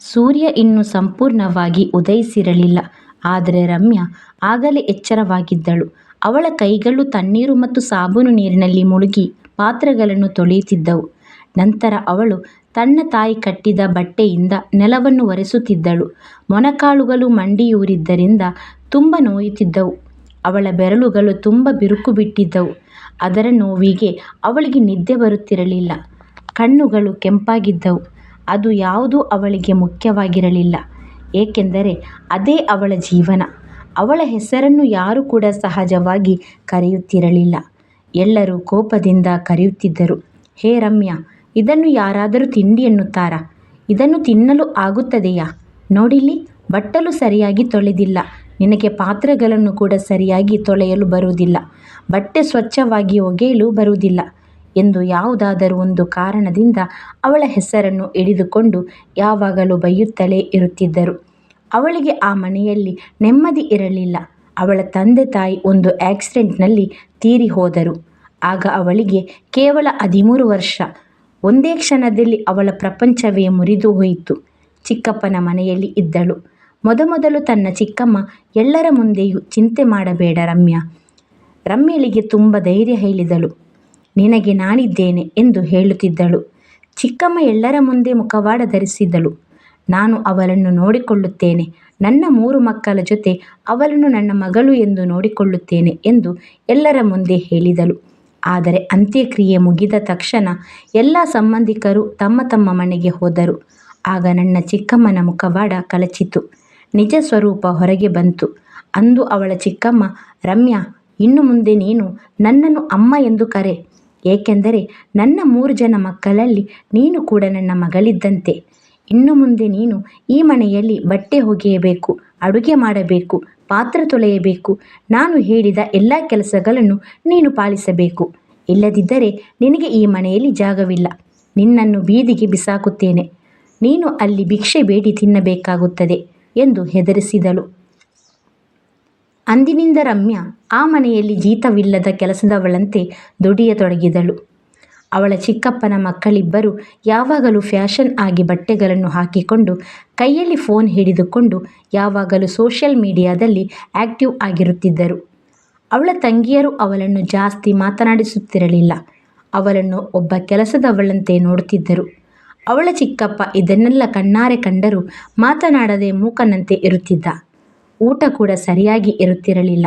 ಸೂರ್ಯ ಇನ್ನೂ ಸಂಪೂರ್ಣವಾಗಿ ಉದಯಿಸಿರಲಿಲ್ಲ. ಆದರೆ ರಮ್ಯಾ ಆಗಲೇ ಎಚ್ಚರವಾಗಿದ್ದಳು. ಅವಳ ಕೈಗಳು ತಣ್ಣೀರು ಮತ್ತು ಸಾಬೂನು ನೀರಿನಲ್ಲಿ ಮುಳುಗಿ ಪಾತ್ರೆಗಳನ್ನು ತೊಳೆಯುತ್ತಿದ್ದವು. ನಂತರ ಅವಳು ತನ್ನ ತಾಯಿ ಕಟ್ಟಿದ ಬಟ್ಟೆಯಿಂದ ನೆಲವನ್ನು ಒರೆಸುತ್ತಿದ್ದಳು. ಮೊಣಕಾಲುಗಳು ಮಂಡಿಯೂರಿದ್ದರಿಂದ ತುಂಬ ನೋಯುತ್ತಿದ್ದವು. ಅವಳ ಬೆರಳುಗಳು ತುಂಬ ಬಿರುಕು ಬಿಟ್ಟಿದ್ದವು. ಅದರ ನೋವಿಗೆ ಅವಳಿಗೆ ನಿದ್ದೆ ಬರುತ್ತಿರಲಿಲ್ಲ. ಕಣ್ಣುಗಳು ಕೆಂಪಾಗಿದ್ದವು. ಅದು ಯಾವುದೂ ಅವಳಿಗೆ ಮುಖ್ಯವಾಗಿರಲಿಲ್ಲ. ಏಕೆಂದರೆ ಅದೇ ಅವಳ ಜೀವನ. ಅವಳ ಹೆಸರನ್ನು ಯಾರೂ ಕೂಡ ಸಹಜವಾಗಿ ಕರೆಯುತ್ತಿರಲಿಲ್ಲ. ಎಲ್ಲರೂ ಕೋಪದಿಂದ ಕರೆಯುತ್ತಿದ್ದರು. ಹೇ ರಮ್ಯಾ, ಇದನ್ನು ಯಾರಾದರೂ ತಿಂಡಿ ಎನ್ನುತ್ತಾರಾ? ಇದನ್ನು ತಿನ್ನಲು ಆಗುತ್ತದೆಯಾ? ನೋಡಿಲಿ ಬಟ್ಟಲು ಸರಿಯಾಗಿ ತೊಳೆದಿಲ್ಲ. ನಿನಗೆ ಪಾತ್ರೆಗಳನ್ನು ಕೂಡ ಸರಿಯಾಗಿ ತೊಳೆಯಲು ಬರುವುದಿಲ್ಲ. ಬಟ್ಟೆ ಸ್ವಚ್ಛವಾಗಿ ಒಗೆಯಲು ಬರುವುದಿಲ್ಲ ಎಂದು ಯಾವುದಾದರೂ ಒಂದು ಕಾರಣದಿಂದ ಅವಳ ಹೆಸರನ್ನು ಹಿಡಿದುಕೊಂಡು ಯಾವಾಗಲೂ ಬೈಯುತ್ತಲೇ ಇರುತ್ತಿದ್ದರು. ಅವಳಿಗೆ ಆ ಮನೆಯಲ್ಲಿ ನೆಮ್ಮದಿ ಇರಲಿಲ್ಲ. ಅವಳ ತಂದೆ-ತಾಯಿ ಒಂದು ಆಕ್ಸಿಡೆಂಟ್ನಲ್ಲಿ ತೀರಿಹೋದರು. ಆಗ ಅವಳಿಗೆ ಕೇವಲ ಹದಿಮೂರು ವರ್ಷ. ಒಂದೇ ಕ್ಷಣದಲ್ಲಿ ಅವಳ ಪ್ರಪಂಚವೇ ಮುರಿದು ಹೋಯಿತು. ಚಿಕ್ಕಪ್ಪನ ಮನೆಯಲ್ಲಿ ಇದ್ದಳು. ಮೊದಮೊದಲು ತನ್ನ ಚಿಕ್ಕಮ್ಮ ಎಲ್ಲರ ಮುಂದೆಯೂ ಚಿಂತೆ ಮಾಡಬೇಡ ರಮ್ಯಾ. ರಮ್ಯಳಿಗೆ ತುಂಬ ಧೈರ್ಯ ಹೇಳಿದಳು. ನಿನಗೆ ನಾನಿದ್ದೇನೆ ಎಂದು ಹೇಳುತ್ತಿದ್ದಳು. ಚಿಕ್ಕಮ್ಮ ಎಲ್ಲರ ಮುಂದೆ ಮುಖವಾಡ ಧರಿಸಿದಳು. ನಾನು ಅವಳನ್ನು ನೋಡಿಕೊಳ್ಳುತ್ತೇನೆ. ನನ್ನ ಮೂರು ಮಕ್ಕಳ ಜೊತೆ ಅವಳನ್ನು ನನ್ನ ಮಗಳು ಎಂದು ನೋಡಿಕೊಳ್ಳುತ್ತೇನೆ ಎಂದು ಎಲ್ಲರ ಮುಂದೆ ಹೇಳಿದಳು. ಆದರೆ ಅಂತ್ಯಕ್ರಿಯೆ ಮುಗಿದ ತಕ್ಷಣ ಎಲ್ಲ ಸಂಬಂಧಿಕರು ತಮ್ಮ ತಮ್ಮ ಮನೆಗೆ ಹೋದರು. ಆಗ ನನ್ನ ಚಿಕ್ಕಮ್ಮನ ಮುಖವಾಡ ಕಳಚಿತು. ನಿಜ ಸ್ವರೂಪ ಹೊರಗೆ ಬಂತು. ಅಂದು ಅವಳ ಚಿಕ್ಕಮ್ಮ, ರಮ್ಯಾ, ಇನ್ನು ಮುಂದೆ ನೀನು ನನ್ನನ್ನು ಅಮ್ಮ ಎಂದು ಕರೆ. ಏಕೆಂದರೆ ನನ್ನ ಮೂರು ಜನ ಮಕ್ಕಳಲ್ಲಿ ನೀನು ಕೂಡ ನನ್ನ ಮಗಳಿದ್ದಂತೆ. ಇನ್ನು ಮುಂದೆ ನೀನು ಈ ಮನೆಯಲ್ಲಿ ಬಟ್ಟೆ ಒಗೆಯಬೇಕು, ಅಡುಗೆ ಮಾಡಬೇಕು, ಪಾತ್ರೆ ತೊಳೆಯಬೇಕು. ನಾನು ಹೇಳಿದ ಎಲ್ಲ ಕೆಲಸಗಳನ್ನು ನೀನು ಪಾಲಿಸಬೇಕು. ಇಲ್ಲದಿದ್ದರೆ ನಿನಗೆ ಈ ಮನೆಯಲ್ಲಿ ಜಾಗವಿಲ್ಲ. ನಿನ್ನನ್ನು ಬೀದಿಗೆ ಬಿಸಾಕುತ್ತೇನೆ. ನೀನು ಅಲ್ಲಿ ಭಿಕ್ಷೆ ಬೇಡಿ ತಿನ್ನಬೇಕಾಗುತ್ತದೆ ಎಂದು ಹೆದರಿಸಿದಳು. ಅಂದಿನಿಂದ ರಮ್ಯಾ ಆ ಮನೆಯಲ್ಲಿ ಜೀತವಿಲ್ಲದ ಕೆಲಸದವಳಂತೆ ದುಡಿಯತೊಡಗಿದಳು. ಅವಳ ಚಿಕ್ಕಪ್ಪನ ಮಕ್ಕಳಿಬ್ಬರು ಯಾವಾಗಲೂ ಫ್ಯಾಷನ್ ಆಗಿ ಬಟ್ಟೆಗಳನ್ನು ಹಾಕಿಕೊಂಡು, ಕೈಯಲ್ಲಿ ಫೋನ್ ಹಿಡಿದುಕೊಂಡು ಯಾವಾಗಲೂ ಸೋಷಿಯಲ್ ಮೀಡಿಯಾದಲ್ಲಿ ಆ್ಯಕ್ಟಿವ್ ಆಗಿರುತ್ತಿದ್ದರು. ಅವಳ ತಂಗಿಯರು ಅವಳನ್ನು ಜಾಸ್ತಿ ಮಾತನಾಡಿಸುತ್ತಿರಲಿಲ್ಲ. ಅವಳನ್ನು ಒಬ್ಬ ಕೆಲಸದವಳಂತೆ ನೋಡುತ್ತಿದ್ದರು. ಅವಳ ಚಿಕ್ಕಪ್ಪ ಇದನ್ನೆಲ್ಲ ಕಣ್ಣಾರೆ ಕಂಡರೂ ಮಾತನಾಡದೆ ಮೂಕನಂತೆ ಇರುತ್ತಿದ್ದ. ಊಟ ಕೂಡ ಸರಿಯಾಗಿ ಇರುತ್ತಿರಲಿಲ್ಲ.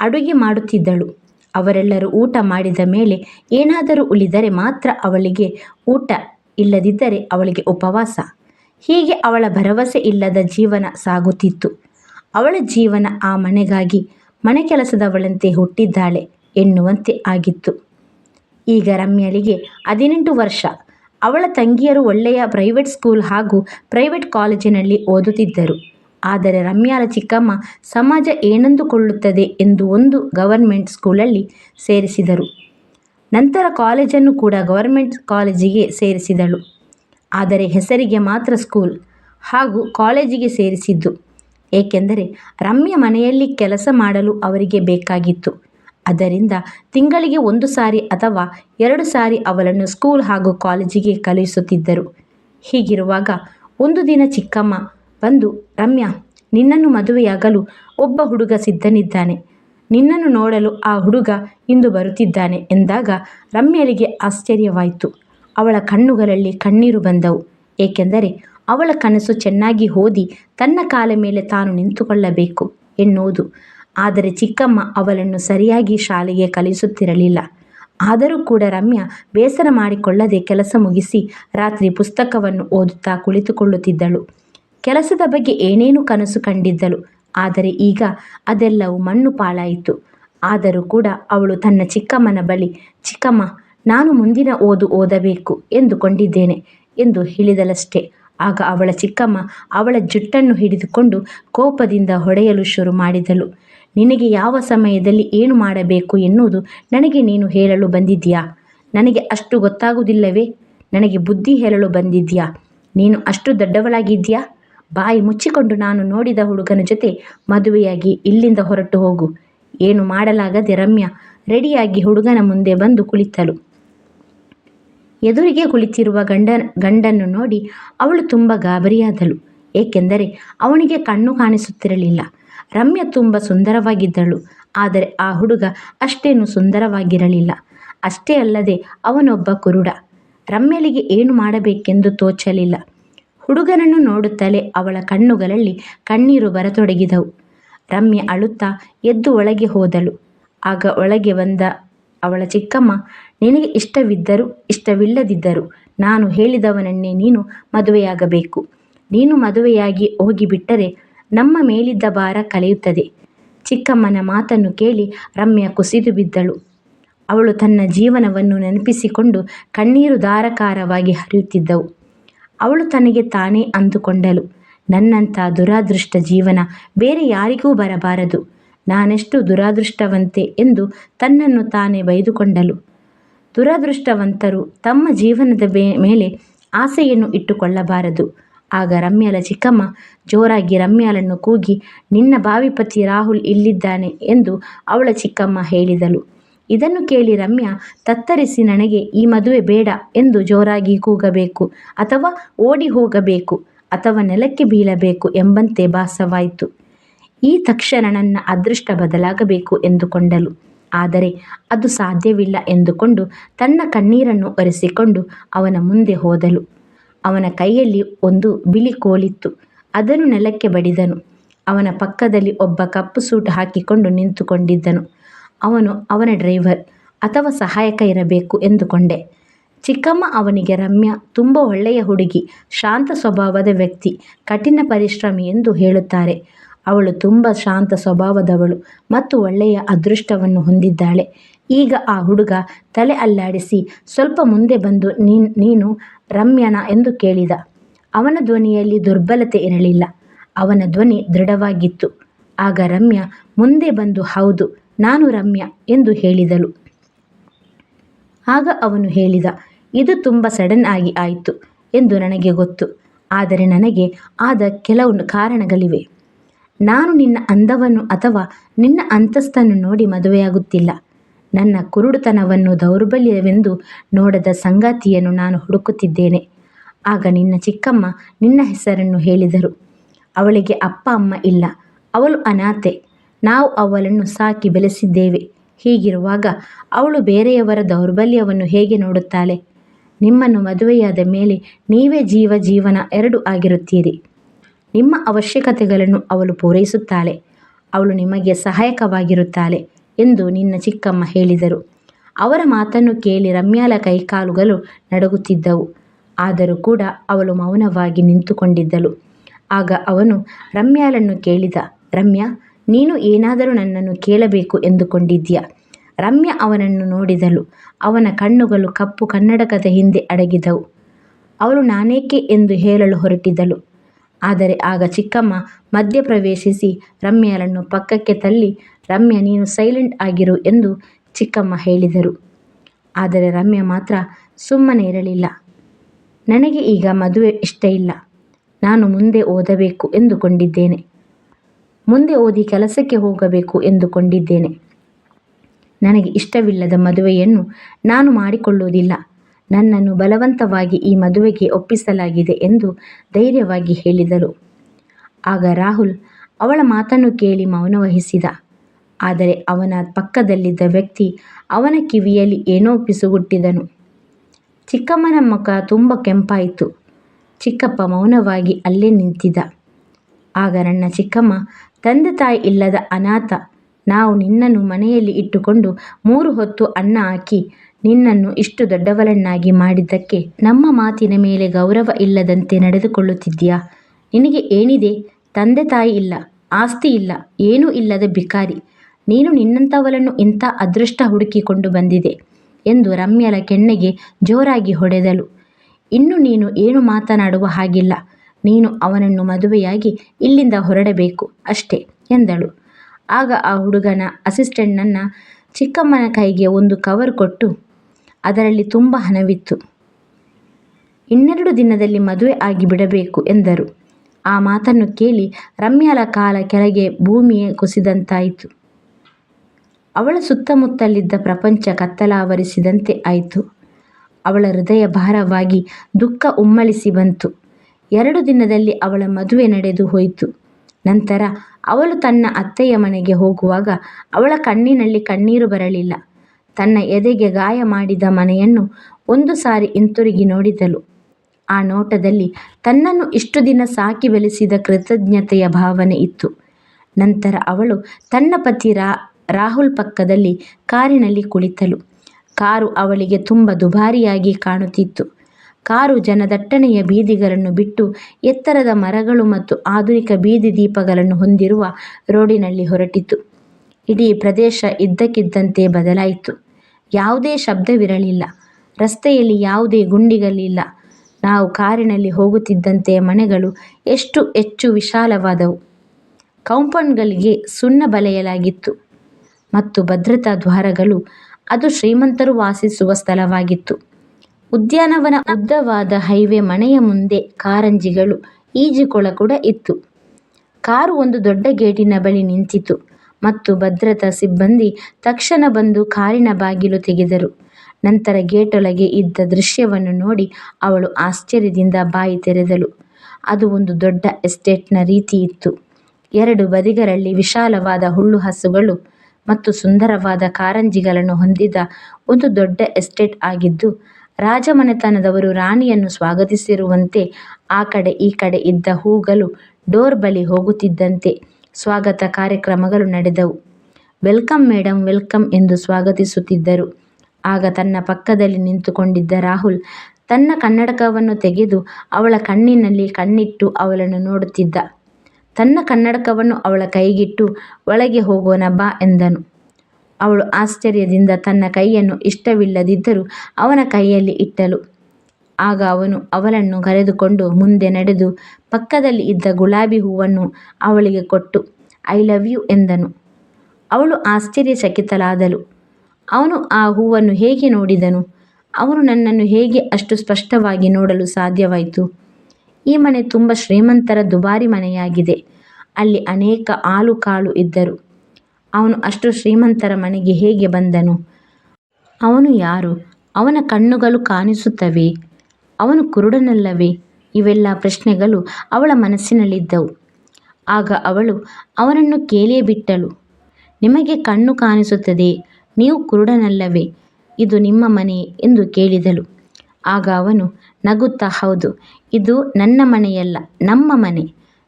ಅಡುಗೆ ಮಾಡುತ್ತಿದ್ದಳು. ಅವರೆಲ್ಲರೂ ಊಟ ಮಾಡಿದ ಮೇಲೆ ಏನಾದರೂ ಉಳಿದರೆ ಮಾತ್ರ ಅವಳಿಗೆ ಊಟ ಇಲ್ಲದಿದ್ದರೆ ಅವಳಿಗೆ ಉಪವಾಸ. ಹೀಗೆ ಅವಳ ಭರವಸೆ ಇಲ್ಲದ ಜೀವನ ಸಾಗುತ್ತಿತ್ತು. ಅವಳ ಜೀವನ ಆ ಮನೆಗಾಗಿ ಮನೆ ಕೆಲಸದವಳಂತೆ ಹುಟ್ಟಿದ್ದಾಳೆ ಎನ್ನುವಂತೆ ಆಗಿತ್ತು. ಈಗ ರಮ್ಯಳಿಗೆ ಹದಿನೆಂಟು ವರ್ಷ. ಅವಳ ತಂಗಿಯರು ಒಳ್ಳೆಯ ಪ್ರೈವೇಟ್ ಸ್ಕೂಲ್ ಹಾಗೂ ಪ್ರೈವೇಟ್ ಕಾಲೇಜಿನಲ್ಲಿ ಓದುತ್ತಿದ್ದರು. ಆದರೆ ರಮ್ಯಾಳ ಚಿಕ್ಕಮ್ಮ, ಸಮಾಜ ಏನಂದುಕೊಳ್ಳುತ್ತದೆ ಎಂದು ಒಂದು ಗವರ್ಮೆಂಟ್ ಸ್ಕೂಲಲ್ಲಿ ಸೇರಿಸಿದರು. ನಂತರ ಕಾಲೇಜನ್ನು ಕೂಡ ಗವರ್ನಮೆಂಟ್ ಕಾಲೇಜಿಗೆ ಸೇರಿಸಿದಳು. ಆದರೆ ಹೆಸರಿಗೆ ಮಾತ್ರ ಸ್ಕೂಲ್ ಹಾಗೂ ಕಾಲೇಜಿಗೆ ಸೇರಿಸಿದ್ದು. ಏಕೆಂದರೆ ರಮ್ಯ ಮನೆಯಲ್ಲಿ ಕೆಲಸ ಮಾಡಲು ಅವರಿಗೆ ಬೇಕಾಗಿತ್ತು. ಅದರಿಂದ ತಿಂಗಳಿಗೆ ಒಂದು ಸಾರಿ ಅಥವಾ ಎರಡು ಸಾರಿ ಅವಳನ್ನು ಸ್ಕೂಲ್ ಹಾಗೂ ಕಾಲೇಜಿಗೆ ಕಳುಹಿಸುತ್ತಿದ್ದರು. ಹೀಗಿರುವಾಗ ಒಂದು ದಿನ ಚಿಕ್ಕಮ್ಮ ಬಂದು, ರಮ್ಯಾ, ನಿನ್ನನ್ನು ಮದುವೆಯಾಗಲು ಒಬ್ಬ ಹುಡುಗ ಸಿದ್ಧನಿದ್ದಾನೆ. ನಿನ್ನನ್ನು ನೋಡಲು ಆ ಹುಡುಗ ಇಂದು ಬರುತ್ತಿದ್ದಾನೆ ಎಂದಾಗ ರಮ್ಯರಿಗೆ ಆಶ್ಚರ್ಯವಾಯಿತು. ಅವಳ ಕಣ್ಣುಗಳಲ್ಲಿ ಕಣ್ಣೀರು ಬಂದವು. ಏಕೆಂದರೆ ಅವಳ ಕನಸು ಚೆನ್ನಾಗಿ ಓದಿ ತನ್ನ ಕಾಲ ಮೇಲೆ ತಾನು ನಿಂತುಕೊಳ್ಳಬೇಕು ಎನ್ನುವುದು. ಆದರೆ ಚಿಕ್ಕಮ್ಮ ಅವಳನ್ನು ಸರಿಯಾಗಿ ಶಾಲೆಗೆ ಕಲಿಸುತ್ತಿರಲಿಲ್ಲ ಆದರೂ ಕೂಡ ರಮ್ಯಾ ಬೇಸರ ಮಾಡಿಕೊಳ್ಳದೆ ಕೆಲಸ ಮುಗಿಸಿ ರಾತ್ರಿ ಪುಸ್ತಕವನ್ನು ಓದುತ್ತಾ ಕುಳಿತುಕೊಳ್ಳುತ್ತಿದ್ದಳು. ಕೆಲಸದ ಬಗ್ಗೆ ಏನೇನು ಕನಸು ಕಂಡಿದ್ದಳು. ಆದರೆ ಈಗ ಅದೆಲ್ಲವೂ ಮಣ್ಣು ಪಾಲಾಯಿತು. ಆದರೂ ಕೂಡ ಅವಳು ತನ್ನ ಚಿಕ್ಕಮ್ಮನ ಬಳಿ, ಚಿಕ್ಕಮ್ಮ, ನಾನು ಮುಂದಿನ ಓದು ಓದಬೇಕು ಎಂದುಕೊಂಡಿದ್ದೇನೆ ಎಂದು ಹೇಳಿದಳಷ್ಟೇ ಆಗ ಅವಳ ಚಿಕ್ಕಮ್ಮ ಅವಳ ಜುಟ್ಟನ್ನು ಹಿಡಿದುಕೊಂಡು ಕೋಪದಿಂದ ಹೊಡೆಯಲು ಶುರು ಮಾಡಿದಳು. ನಿನಗೆ ಯಾವ ಸಮಯದಲ್ಲಿ ಏನು ಮಾಡಬೇಕು ಎನ್ನುವುದು ನನಗೆ ನೀನು ಹೇಳಲು ಬಂದಿದ್ದೀಯಾ? ನನಗೆ ಅಷ್ಟು ಗೊತ್ತಾಗುವುದಿಲ್ಲವೇ? ನನಗೆ ಬುದ್ಧಿ ಹೇಳಲು ಬಂದಿದ್ದೀಯಾ? ನೀನು ಅಷ್ಟು ದೊಡ್ಡವಳಾಗಿದ್ದೀಯಾ? ಬಾಯಿ ಮುಚ್ಚಿಕೊಂಡು ನಾನು ನೋಡಿದ ಹುಡುಗನ ಜೊತೆ ಮದುವೆಯಾಗಿ ಇಲ್ಲಿಂದ ಹೊರಟು ಹೋಗು. ಏನು ಮಾಡಲಾಗದೆ ರಮ್ಯಾ ರೆಡಿಯಾಗಿ ಹುಡುಗನ ಮುಂದೆ ಬಂದು ಕುಳಿತಳು. ಎದುರಿಗೆ ಕುಳಿತಿರುವ ಗಂಡ, ಗಂಡನ್ನು ನೋಡಿ ಅವಳು ತುಂಬ ಗಾಬರಿಯಾದಳು. ಏಕೆಂದರೆ ಅವನಿಗೆ ಕಣ್ಣು ಕಾಣಿಸುತ್ತಿರಲಿಲ್ಲ. ರಮ್ಯ ತುಂಬ ಸುಂದರವಾಗಿದ್ದಳು. ಆದರೆ ಆ ಹುಡುಗ ಅಷ್ಟೇನು ಸುಂದರವಾಗಿರಲಿಲ್ಲ. ಅಷ್ಟೇ ಅಲ್ಲದೆ ಅವನೊಬ್ಬ ಕುರುಡ. ರಮ್ಯಳಿಗೆ ಏನು ಮಾಡಬೇಕೆಂದು ತೋಚಲಿಲ್ಲ. ಹುಡುಗನನ್ನು ನೋಡುತ್ತಲೇ ಅವಳ ಕಣ್ಣುಗಳಲ್ಲಿ ಕಣ್ಣೀರು ಬರತೊಡಗಿದವು. ರಮ್ಯ ಅಳುತ್ತಾ ಎದ್ದು ಒಳಗೆ ಹೋದಳು. ಆಗ ಒಳಗೆ ಬಂದ ಅವಳ ಚಿಕ್ಕಮ್ಮ, ನಿನಗೆ ಇಷ್ಟವಿದ್ದರೂ, ಇಷ್ಟವಿಲ್ಲದಿದ್ದರೂ ನಾನು ಹೇಳಿದವನನ್ನೇ ನೀನು ಮದುವೆಯಾಗಬೇಕು. ನೀನು ಮದುವೆಯಾಗಿ ಹೋಗಿಬಿಟ್ಟರೆ ನಮ್ಮ ಮೇಲಿದ್ದ ಭಾರ ಕಳೆಯುತ್ತದೆ. ಚಿಕ್ಕಮ್ಮನ ಮಾತನ್ನು ಕೇಳಿ ರಮ್ಯ ಕುಸಿದು ಬಿದ್ದಳು. ಅವಳು ತನ್ನ ಜೀವನವನ್ನು ನೆನಪಿಸಿಕೊಂಡು ಕಣ್ಣೀರು ಧಾರಕಾರವಾಗಿ ಹರಿಯುತ್ತಿದ್ದವು. ಅವಳು ತನಗೆ ತಾನೇ ಅಂದುಕೊಂಡಳು. ನನ್ನಂಥ ದುರಾದೃಷ್ಟ ಜೀವನ ಬೇರೆ ಯಾರಿಗೂ ಬರಬಾರದು. ನಾನೆಷ್ಟು ದುರಾದೃಷ್ಟವಂತೆ ಎಂದು ತನ್ನನ್ನು ತಾನೇ ಬೈದುಕೊಂಡಳು. ದುರಾದೃಷ್ಟವಂತರು ತಮ್ಮ ಜೀವನದ ಮೇಲೆ ಆಸೆಯನ್ನು ಇಟ್ಟುಕೊಳ್ಳಬಾರದು. ಆಗ ರಮ್ಯಾಲ ಚಿಕ್ಕಮ್ಮ, ಜೋರಾಗಿ ರಮ್ಯಾಳನ್ನು ಕೂಗಿ, ನಿನ್ನ ಬಾವಿಪತಿ ರಾಹುಲ್ ಇಲ್ಲಿದ್ದಾನೆ ಎಂದು ಅವಳ ಚಿಕ್ಕಮ್ಮ ಹೇಳಿದಳು. ಇದನ್ನು ಕೇಳಿ ರಮ್ಯಾ, ತತ್ತರಿಸಿ ನನಗೆ ಈ ಮದುವೆ ಬೇಡ ಎಂದು ಜೋರಾಗಿ ಕೂಗಬೇಕು ಅಥವಾ ಓಡಿ ಹೋಗಬೇಕು ಅಥವಾ ನೆಲಕ್ಕೆ ಬೀಳಬೇಕು ಎಂಬಂತೆ ಭಾಸವಾಯಿತು. ಈ ತಕ್ಷಣ ನನ್ನ ಅದೃಷ್ಟ ಬದಲಾಗಬೇಕು ಎಂದುಕೊಂಡಳು. ಆದರೆ ಅದು ಸಾಧ್ಯವಿಲ್ಲ ಎಂದುಕೊಂಡು ತನ್ನ ಕಣ್ಣೀರನ್ನು ಒರೆಸಿಕೊಂಡು ಅವನ ಮುಂದೆ ಹೋದಳು. ಅವನ ಕೈಯಲ್ಲಿ ಒಂದು ಬಿಳಿ ಕೋಲಿತ್ತು. ಅದನ್ನು ನೆಲಕ್ಕೆ ಬಡಿದನು. ಅವನ ಪಕ್ಕದಲ್ಲಿ ಒಬ್ಬ ಕಪ್ಪು ಸೂಟ್ ಹಾಕಿಕೊಂಡು ನಿಂತುಕೊಂಡಿದ್ದನು. ಅವನು ಅವನ ಡ್ರೈವರ್ ಅಥವಾ ಸಹಾಯಕ ಇರಬೇಕು ಎಂದುಕೊಂಡೆ. ಚಿಕ್ಕಮ್ಮ ಅವನಿಗೆ ರಮ್ಯ ತುಂಬ ಒಳ್ಳೆಯ ಹುಡುಗಿ, ಶಾಂತ ಸ್ವಭಾವದ ವ್ಯಕ್ತಿ, ಕಠಿಣ ಪರಿಶ್ರಮಿ ಎಂದು ಹೇಳುತ್ತಾರೆ. ಅವಳು ತುಂಬ ಶಾಂತ ಸ್ವಭಾವದವಳು ಮತ್ತು ಒಳ್ಳೆಯ ಅದೃಷ್ಟವನ್ನು ಹೊಂದಿದ್ದಾಳೆ. ಈಗ ಆ ಹುಡುಗ ತಲೆ ಅಲ್ಲಾಡಿಸಿ, ಸ್ವಲ್ಪ ಮುಂದೆ ಬಂದು ನೀನ್, ನೀನು ರಮ್ಯನ ಎಂದು ಕೇಳಿದ. ಅವನ ಧ್ವನಿಯಲ್ಲಿ ದುರ್ಬಲತೆ ಇರಲಿಲ್ಲ. ಅವನ ಧ್ವನಿ ದೃಢವಾಗಿತ್ತು. ಆಗ ರಮ್ಯ, ಮುಂದೆ ಬಂದು ಹೌದು ನಾನು ರಮ್ಯ ಎಂದು ಹೇಳಿದಳು. ಆಗ ಅವನು ಹೇಳಿದ, ಇದು ತುಂಬ ಸಡನ್ ಆಗಿ ಆಯಿತು ಎಂದು ನನಗೆ ಗೊತ್ತು. ಆದರೆ ನನಗೆ ಆದ ಕೆಲವು ಕಾರಣಗಳಿವೆ. ನಾನು ನಿನ್ನ ಅಂದವನ್ನು ಅಥವಾ ನಿನ್ನ ಅಂತಸ್ತನ್ನು ನೋಡಿ ಮದುವೆಯಾಗುತ್ತಿಲ್ಲ. ನನ್ನ ಕುರುಡುತನವನ್ನು ದೌರ್ಬಲ್ಯವೆಂದು ನೋಡದ ಸಂಗಾತಿಯನ್ನು ನಾನು ಹುಡುಕುತ್ತಿದ್ದೇನೆ. ಆಗ ನಿನ್ನ ಚಿಕ್ಕಮ್ಮ ನಿನ್ನ ಹೆಸರನ್ನು ಹೇಳಿದರು. ಅವಳಿಗೆ ಅಪ್ಪ ಅಮ್ಮ ಇಲ್ಲ, ಅವಳು ಅನಾಥೆ. ನಾವು ಅವಳನ್ನು ಸಾಕಿ ಬೆಳೆಸಿದ್ದೇವೆ. ಹೀಗಿರುವಾಗ ಅವಳು ಬೇರೆಯವರ ದೌರ್ಬಲ್ಯವನ್ನು ಹೇಗೆ ನೋಡುತ್ತಾಳೆ? ನಿಮ್ಮನ್ನು ಮದುವೆಯಾದ ಮೇಲೆ ನೀವೇ ಜೀವ ಜೀವನ ಎರಡು ಆಗಿರುತ್ತೀರಿ. ನಿಮ್ಮ ಅವಶ್ಯಕತೆಗಳನ್ನು ಅವಳು ಪೂರೈಸುತ್ತಾಳೆ. ಅವಳು ನಿಮಗೆ ಸಹಾಯಕವಾಗಿರುತ್ತಾಳೆ ಎಂದು ನಿನ್ನ ಚಿಕ್ಕಮ್ಮ ಹೇಳಿದರು. ಅವರ ಮಾತನ್ನು ಕೇಳಿ ರಮ್ಯಾಲ ಕೈಕಾಲುಗಳು ನಡುಗುತ್ತಿದ್ದವು. ಆದರೂ ಕೂಡ ಅವಳು ಮೌನವಾಗಿ ನಿಂತುಕೊಂಡಿದ್ದಳು. ಆಗ ಅವನು ರಮ್ಯಾಲನ್ನು ಕೇಳಿದ, ರಮ್ಯಾ ನೀನು ಏನಾದರೂ ನನ್ನನ್ನು ಕೇಳಬೇಕು ಎಂದುಕೊಂಡಿದ್ದೀಯಾ? ರಮ್ಯ ಅವನನ್ನು ನೋಡಿದಳು. ಅವನ ಕಣ್ಣುಗಳು ಕಪ್ಪು ಕನ್ನಡಕದ ಹಿಂದೆ ಅಡಗಿದವು. ಅವಳು ನಾನೇಕೆ ಎಂದು ಹೇಳಲು ಹೊರಟಿದ್ದಳು ಆದರೆ ಆಗ ಚಿಕ್ಕಮ್ಮ ಮಧ್ಯಪ್ರವೇಶಿಸಿ ರಮ್ಯಳನ್ನು ಪಕ್ಕಕ್ಕೆ ತಳ್ಳಿ, ರಮ್ಯ ನೀನು ಸೈಲೆಂಟ್ ಆಗಿರು ಎಂದು ಚಿಕ್ಕಮ್ಮ ಹೇಳಿದರು. ಆದರೆ ರಮ್ಯ ಮಾತ್ರ ಸುಮ್ಮನೆ ಇರಲಿಲ್ಲ. ನನಗೆ ಈಗ ಮದುವೆ ಇಷ್ಟ ಇಲ್ಲ. ನಾನು ಮುಂದೆ ಓದಬೇಕು ಎಂದುಕೊಂಡಿದ್ದೇನೆ. ಮುಂದೆ ಓದಿ ಕೆಲಸಕ್ಕೆ ಹೋಗಬೇಕು ಎಂದುಕೊಂಡಿದ್ದೇನೆ. ನನಗೆ ಇಷ್ಟವಿಲ್ಲದ ಮದುವೆಯನ್ನು ನಾನು ಮಾಡಿಕೊಳ್ಳುವುದಿಲ್ಲ. ನನ್ನನ್ನು ಬಲವಂತವಾಗಿ ಈ ಮದುವೆಗೆ ಒಪ್ಪಿಸಲಾಗಿದೆ ಎಂದು ಧೈರ್ಯವಾಗಿ ಹೇಳಿದರು. ಆಗ ರಾಹುಲ್ ಅವಳ ಮಾತನ್ನು ಕೇಳಿ ಮೌನವಹಿಸಿದ. ಆದರೆ ಅವನ ಪಕ್ಕದಲ್ಲಿದ್ದ ವ್ಯಕ್ತಿ ಅವನ ಕಿವಿಯಲ್ಲಿ ಏನೋ ಪಿಸುಗುಟ್ಟಿದನು. ಚಿಕ್ಕಮ್ಮನ ಮುಖ ತುಂಬ ಕೆಂಪಾಯಿತು. ಚಿಕ್ಕಪ್ಪ ಮೌನವಾಗಿ ಅಲ್ಲೇ ನಿಂತಿದ್ದ. ಆಗ ನನ್ನ ಚಿಕ್ಕಮ್ಮ ತಂದೆ ತಾಯಿ ಇಲ್ಲದ ಅನಾಥ, ನಾವು ನಿನ್ನನ್ನು ಮನೆಯಲ್ಲಿ ಇಟ್ಟುಕೊಂಡು ಮೂರು ಹೊತ್ತು ಅನ್ನ ಹಾಕಿ, ನಿನ್ನನ್ನು ಇಷ್ಟು ದೊಡ್ಡವಳನ್ನಾಗಿ ಮಾಡಿದ್ದಕ್ಕೆ ನಮ್ಮ ಮಾತಿನ ಮೇಲೆ ಗೌರವ ಇಲ್ಲದಂತೆ ನಡೆದುಕೊಳ್ಳುತ್ತಿದ್ದೀಯಾ? ನಿನಗೆ ಏನಿದೆ? ತಂದೆ ತಾಯಿ ಇಲ್ಲ, ಆಸ್ತಿ ಇಲ್ಲ, ಏನೂ ಇಲ್ಲದ ಬಿಕಾರಿ ನೀನು ನಿನ್ನಂಥವಳನ್ನು ಇಂಥ ಅದೃಷ್ಟ ಹುಡುಕಿಕೊಂಡು ಬಂದಿದೆ ಎಂದು ರಮ್ಯಳ ಕೆಣ್ಣೆಗೆ ಜೋರಾಗಿ ಹೊಡೆದಳು. ಇನ್ನು ನೀನು ಏನು ಮಾತನಾಡುವ ಹಾಗಿಲ್ಲ. ನೀನು ಅವನನ್ನು ಮದುವೆಯಾಗಿ ಇಲ್ಲಿಂದ ಹೊರಡಬೇಕು ಅಷ್ಟೇ ಎಂದಳು. ಆಗ ಆ ಹುಡುಗನ ಅಸಿಸ್ಟೆಂಟನ್ನು ಚಿಕ್ಕಮ್ಮನ ಕೈಗೆ ಒಂದು ಕವರ್ ಕೊಟ್ಟು ಅದರಲ್ಲಿ ತುಂಬ ಹಣವಿತ್ತು. ಇನ್ನೆರಡು ದಿನದಲ್ಲಿ ಮದುವೆ ಆಗಿ ಬಿಡಬೇಕು ಎಂದರು. ಆ ಮಾತನ್ನು ಕೇಳಿ ರಮ್ಯಾಲ ಕಾಲ ಕೆಳಗೆ ಭೂಮಿಯೇ ಕುಸಿದಂತಾಯಿತು. ಅವಳ ಸುತ್ತಮುತ್ತಲಿದ್ದ ಪ್ರಪಂಚ ಕತ್ತಲಾವರಿಸಿದಂತೆ ಆಯಿತು. ಅವಳ ಹೃದಯ ಭಾರವಾಗಿ ದುಃಖ ಉಮ್ಮಳಿಸಿ ಬಂತು. ಎರಡು ದಿನದಲ್ಲಿ ಅವಳ ಮದುವೆ ನಡೆದು ಹೋಯಿತು. ನಂತರ ಅವಳು ತನ್ನ ಅತ್ತೆಯ ಮನೆಗೆ ಹೋಗುವಾಗ ಅವಳ ಕಣ್ಣಿನಲ್ಲಿ ಕಣ್ಣೀರು ಬರಲಿಲ್ಲ. ತನ್ನ ಎದೆಗೆ ಗಾಯ ಮಾಡಿದ ಮನೆಯನ್ನು ಒಂದು ಸಾರಿ ಹಿಂತಿರುಗಿ ನೋಡಿದಳು. ಆ ನೋಟದಲ್ಲಿ ತನ್ನನ್ನು ಇಷ್ಟು ದಿನ ಸಾಕಿ ಬೆಳೆಸಿದ ಕೃತಜ್ಞತೆಯ ಭಾವನೆ ಇತ್ತು. ನಂತರ ಅವಳು ತನ್ನ ಪತಿ ರಾ, ರಾಹುಲ್ ಪಕ್ಕದಲ್ಲಿ ಕಾರಿನಲ್ಲಿ ಕುಳಿತಳು. ಕಾರು ಅವಳಿಗೆ ತುಂಬ ದುಬಾರಿಯಾಗಿ ಕಾಣುತ್ತಿತ್ತು. ಕಾರು ಜನದಟ್ಟಣೆಯ ಬೀದಿಗಳನ್ನು ಬಿಟ್ಟು ಎತ್ತರದ ಮರಗಳು ಮತ್ತು ಆಧುನಿಕ ಬೀದಿ ದೀಪಗಳನ್ನು ಹೊಂದಿರುವ ರೋಡಿನಲ್ಲಿ ಹೊರಟಿತು. ಇಡೀ ಪ್ರದೇಶ ಇದ್ದಕ್ಕಿದ್ದಂತೆ ಬದಲಾಯಿತು. ಯಾವುದೇ ಶಬ್ದವಿರಲಿಲ್ಲ. ರಸ್ತೆಯಲ್ಲಿ ಯಾವುದೇ ಗುಂಡಿಗಳಿಲ್ಲ. ನಾವು ಕಾರಿನಲ್ಲಿ ಹೋಗುತ್ತಿದ್ದಂತೆ ಮನೆಗಳು ಎಷ್ಟು ಹೆಚ್ಚು ವಿಶಾಲವಾದವು. ಕಾಂಪೌಂಡ್ಗಳಿಗೆ ಸುಣ್ಣ ಬಳೆಯಲಾಗಿತ್ತು. ಮತ್ತು ಭದ್ರತಾ ದ್ವಾರಗಳು ಅದು ಶ್ರೀಮಂತರು ವಾಸಿಸುವ ಸ್ಥಳವಾಗಿತ್ತು. ಉದ್ಯಾನವನ ಉದ್ದವಾದ ಹೈವೇ ಮನೆಯ ಮುಂದೆ ಕಾರಂಜಿಗಳು ಈಜುಕೊಳ ಕೂಡ ಇತ್ತು. ಕಾರು ಒಂದು ದೊಡ್ಡ ಗೇಟಿನ ಬಳಿ ನಿಂತಿತು ಮತ್ತು ಭದ್ರತಾ ಸಿಬ್ಬಂದಿ ತಕ್ಷಣ ಬಂದು ಕಾರಿನ ಬಾಗಿಲು ತೆಗೆದರು. ನಂತರ ಗೇಟೊಳಗೆ ಇದ್ದ ದೃಶ್ಯವನ್ನು ನೋಡಿ ಅವಳು ಆಶ್ಚರ್ಯದಿಂದ ಬಾಯಿ ತೆರೆದಳು. ಅದು ಒಂದು ದೊಡ್ಡ ಎಸ್ಟೇಟ್ನ ರೀತಿ ಇತ್ತು. ಎರಡು ಬದಿಗಳಲ್ಲಿ ವಿಶಾಲವಾದ ಹುಲ್ಲುಹಾಸುಗಳು ಮತ್ತು ಸುಂದರವಾದ ಕಾರಂಜಿಗಳನ್ನು ಹೊಂದಿದ ಒಂದು ದೊಡ್ಡ ಎಸ್ಟೇಟ್ ಆಗಿದ್ದು ರಾಜಮನೆತನದವರು ರಾಣಿಯನ್ನು ಸ್ವಾಗತಿಸಿರುವಂತೆ ಆ ಕಡೆ ಈ ಕಡೆ ಇದ್ದ ಹೂಗಳು ಡೋರ್ ಬಳಿ ಹೋಗುತ್ತಿದ್ದಂತೆ ಸ್ವಾಗತ ಕಾರ್ಯಕ್ರಮಗಳು ನಡೆದವು. ವೆಲ್ಕಮ್ ಮೇಡಮ್ ವೆಲ್ಕಮ್ ಎಂದು ಸ್ವಾಗತಿಸುತ್ತಿದ್ದರು. ಆಗ ತನ್ನ ಪಕ್ಕದಲ್ಲಿ ನಿಂತುಕೊಂಡಿದ್ದ ರಾಹುಲ್ ತನ್ನ ಕನ್ನಡಕವನ್ನು ತೆಗೆದು ಅವಳ ಕಣ್ಣಿನಲ್ಲಿ ಕಣ್ಣಿಟ್ಟು ಅವಳನ್ನು ನೋಡುತ್ತಿದ್ದ. ತನ್ನ ಕನ್ನಡಕವನ್ನು ಅವಳ ಕೈಗಿಟ್ಟು ಒಳಗೆ ಹೋಗೋಣ ಬಾ ಎಂದನು. ಅವಳು ಆಶ್ಚರ್ಯದಿಂದ ತನ್ನ ಕೈಯನ್ನು ಇಷ್ಟವಿಲ್ಲದಿದ್ದರೂ ಅವನ ಕೈಯಲ್ಲಿ ಇಟ್ಟಳು. ಆಗ ಅವನು ಅವಳನ್ನು ಕರೆದುಕೊಂಡು ಮುಂದೆ ನಡೆದು ಪಕ್ಕದಲ್ಲಿ ಇದ್ದ ಗುಲಾಬಿ ಹೂವನ್ನು ಅವಳಿಗೆ ಕೊಟ್ಟು, ಐ ಲವ್ ಯು ಎಂದನು. ಅವಳು ಆಶ್ಚರ್ಯಚಕಿತಳಾದಳು. ಅವನು ಆ ಹೂವನ್ನು ಹೇಗೆ ನೋಡಿದನು? ಅವನು ನನ್ನನ್ನು ಹೇಗೆ ಅಷ್ಟು ಸ್ಪಷ್ಟವಾಗಿ ನೋಡಲು ಸಾಧ್ಯವಾಯಿತು? ಈ ಮನೆ ತುಂಬ ಶ್ರೀಮಂತರ ದುಬಾರಿ ಮನೆಯಾಗಿದೆ. ಅಲ್ಲಿ ಅನೇಕ ಆಲು ಕಾಳು ಇದ್ದರು. ಅವನು ಅಷ್ಟು ಶ್ರೀಮಂತರ ಮನೆಗೆ ಹೇಗೆ ಬಂದನು? ಅವನು ಯಾರು? ಅವನ ಕಣ್ಣುಗಳು ಕಾಣಿಸುತ್ತವೆ, ಅವನು ಕುರುಡನಲ್ಲವೇ? ಇವೆಲ್ಲ ಪ್ರಶ್ನೆಗಳು ಅವಳ ಮನಸ್ಸಿನಲ್ಲಿದ್ದವು. ಆಗ ಅವಳು ಅವನನ್ನು ಕೇಳಿಯೇ ಬಿಟ್ಟಳು. ನಿಮಗೆ ಕಣ್ಣು ಕಾಣಿಸುತ್ತದೆ, ನೀವು ಕುರುಡನಲ್ಲವೇ? ಇದು ನಿಮ್ಮ ಮನೆ ಎಂದು ಕೇಳಿದಳು. ಆಗ ಅವನು ನಗುತ್ತಾ, ಹೌದು, ಇದು ನನ್ನ ಮನೆಯಲ್ಲ, ನಮ್ಮ ಮನೆ.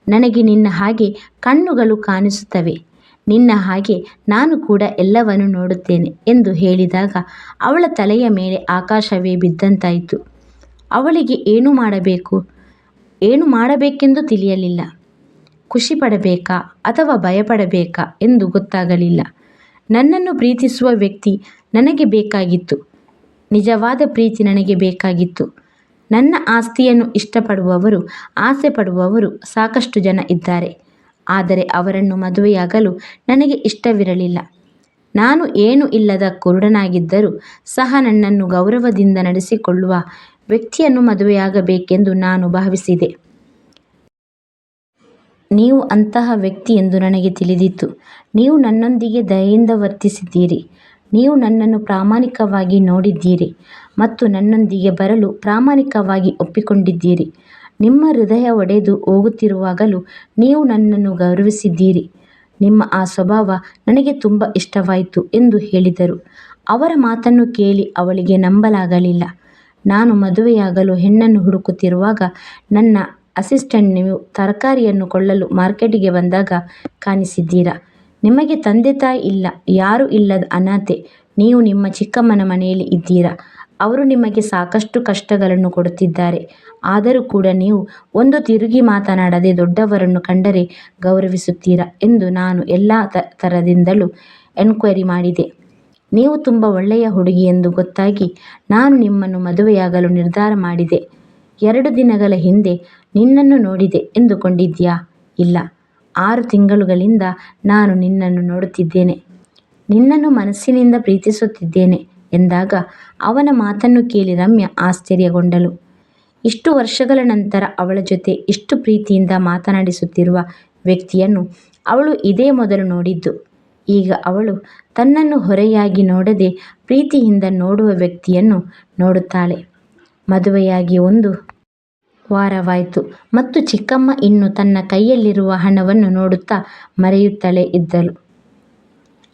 ನನಗೆ ನಿನ್ನ ಹಾಗೆ ಕಣ್ಣುಗಳು ಕಾಣಿಸುತ್ತವೆ. ನಿನ್ನ ಹಾಗೆ ನಾನು ಕೂಡ ಎಲ್ಲವನ್ನು ನೋಡುತ್ತೇನೆ ಎಂದು ಹೇಳಿದಾಗ ಅವಳ ತಲೆಯ ಮೇಲೆ ಆಕಾಶವೇ ಬಿದ್ದಂತಾಯಿತು. ಅವಳಿಗೆ ಏನು ಮಾಡಬೇಕು? ಏನು ಮಾಡಬೇಕೆಂದು ತಿಳಿಯಲಿಲ್ಲ. ಖುಷಿ ಪಡಬೇಕಾ ಅಥವಾ ಭಯಪಡಬೇಕಾ ಎಂದು ಗೊತ್ತಾಗಲಿಲ್ಲ. ನನ್ನನ್ನು ಪ್ರೀತಿಸುವ ವ್ಯಕ್ತಿ ನನಗೆ ಬೇಕಾಗಿತ್ತು. ನಿಜವಾದ ಪ್ರೀತಿ ನನಗೆ ಬೇಕಾಗಿತ್ತು. ನನ್ನ ಆಸ್ತಿಯನ್ನು ಇಷ್ಟಪಡುವವರು ಆಸೆ ಪಡುವವರು ಸಾಕಷ್ಟು ಜನ ಇದ್ದಾರೆ. ಆದರೆ ಅವರನ್ನು ಮದುವೆಯಾಗಲು ನನಗೆ ಇಷ್ಟವಿರಲಿಲ್ಲ. ನಾನು ಏನು ಇಲ್ಲದ ಕುರುಡನಾಗಿದ್ದರೂ ಸಹ ನನ್ನನ್ನು ಗೌರವದಿಂದ ನಡೆಸಿಕೊಳ್ಳುವ ವ್ಯಕ್ತಿಯನ್ನು ಮದುವೆಯಾಗಬೇಕೆಂದು ನಾನು ಭಾವಿಸಿದೆ. ನೀವು ಅಂತಹ ವ್ಯಕ್ತಿ ಎಂದು ನನಗೆ ತಿಳಿದಿತ್ತು. ನೀವು ನನ್ನೊಂದಿಗೆ ದಯೆಯಿಂದ ವರ್ತಿಸಿದ್ದೀರಿ. ನೀವು ನನ್ನನ್ನು ಪ್ರಾಮಾಣಿಕವಾಗಿ ನೋಡಿದ್ದೀರಿ ಮತ್ತು ನನ್ನೊಂದಿಗೆ ಬರಲು ಪ್ರಾಮಾಣಿಕವಾಗಿ ಒಪ್ಪಿಕೊಂಡಿದ್ದೀರಿ. ನಿಮ್ಮ ಹೃದಯ ಒಡೆದು ಹೋಗುತ್ತಿರುವಾಗಲೂ ನೀವು ನನ್ನನ್ನು ಗೌರವಿಸಿದ್ದೀರಿ. ನಿಮ್ಮ ಆ ಸ್ವಭಾವ ನನಗೆ ತುಂಬ ಇಷ್ಟವಾಯಿತು ಎಂದು ಹೇಳಿದರು. ಅವರ ಮಾತನ್ನು ಕೇಳಿ ಅವಳಿಗೆ ನಂಬಲಾಗಲಿಲ್ಲ. ನಾನು ಮದುವೆಯಾಗಲು ಹೆಣ್ಣನ್ನು ಹುಡುಕುತ್ತಿರುವಾಗ ನನ್ನ ಅಸಿಸ್ಟೆಂಟ್ ನೀವು ತರಕಾರಿಯನ್ನು ಕೊಳ್ಳಲು ಮಾರ್ಕೆಟಿಗೆ ಬಂದಾಗ ಕಾಣಿಸಿದ್ದೀರಾ? ನಿಮಗೆ ತಂದೆ ತಾಯಿ ಇಲ್ಲ, ಯಾರೂ ಇಲ್ಲದ ಅನಾಥೆ, ನೀವು ನಿಮ್ಮ ಚಿಕ್ಕಮ್ಮನ ಮನೆಯಲ್ಲಿ ಇದ್ದೀರಾ? ಅವರು ನಿಮಗೆ ಸಾಕಷ್ಟು ಕಷ್ಟಗಳನ್ನು ಕೊಡುತ್ತಿದ್ದಾರೆ. ಆದರೂ ಕೂಡ ನೀವು ಒಂದು ತಿರುಗಿ ಮಾತನಾಡದೆ ದೊಡ್ಡವರನ್ನು ಕಂಡರೆ ಗೌರವಿಸುತ್ತೀರಾ ಎಂದು ನಾನು ಎಲ್ಲ ಥರದಿಂದಲೂ ಎನ್ಕ್ವೈರಿ ಮಾಡಿದೆ. ನೀವು ತುಂಬ ಒಳ್ಳೆಯ ಹುಡುಗಿ ಎಂದು ಗೊತ್ತಾಗಿ ನಾನು ನಿಮ್ಮನ್ನು ಮದುವೆಯಾಗಲು ನಿರ್ಧಾರ ಮಾಡಿದೆ. ಎರಡು ದಿನಗಳ ಹಿಂದೆ ನಿನ್ನನ್ನು ನೋಡಿದೆ ಎಂದುಕೊಂಡಿದ್ಯಾ ಇಲ್ಲ. ಆರು ತಿಂಗಳುಗಳಿಂದ ನಾನು ನಿನ್ನನ್ನು ನೋಡುತ್ತಿದ್ದೇನೆ. ನಿನ್ನನ್ನು ಮನಸ್ಸಿನಿಂದ ಪ್ರೀತಿಸುತ್ತಿದ್ದೇನೆ. ಎಂದಾಗ ಅವನ ಮಾತನ್ನು ಕೇಳಿ ರಮ್ಯ ಆಶ್ಚರ್ಯಗೊಂಡಳು. ಇಷ್ಟು ವರ್ಷಗಳ ನಂತರ ಅವಳ ಜೊತೆ ಇಷ್ಟು ಪ್ರೀತಿಯಿಂದ ಮಾತನಾಡಿಸುತ್ತಿರುವ ವ್ಯಕ್ತಿಯನ್ನು ಅವಳು ಇದೇ ಮೊದಲು ನೋಡಿದ್ದು. ಈಗ ಅವಳು ತನ್ನನ್ನು ಹೊರೆಯಾಗಿ ನೋಡದೆ ಪ್ರೀತಿಯಿಂದ ನೋಡುವ ವ್ಯಕ್ತಿಯನ್ನು ನೋಡುತ್ತಾಳೆ. ಮದುವೆಯಾಗಿ ಒಂದು ವಾರವಾಯಿತು ಮತ್ತು ಚಿಕ್ಕಮ್ಮ ಇನ್ನು ತನ್ನ ಕೈಯಲ್ಲಿರುವ ಹಣವನ್ನು ನೋಡುತ್ತಾ ಮರೆಯುತ್ತಲೇ ಇದ್ದಳು.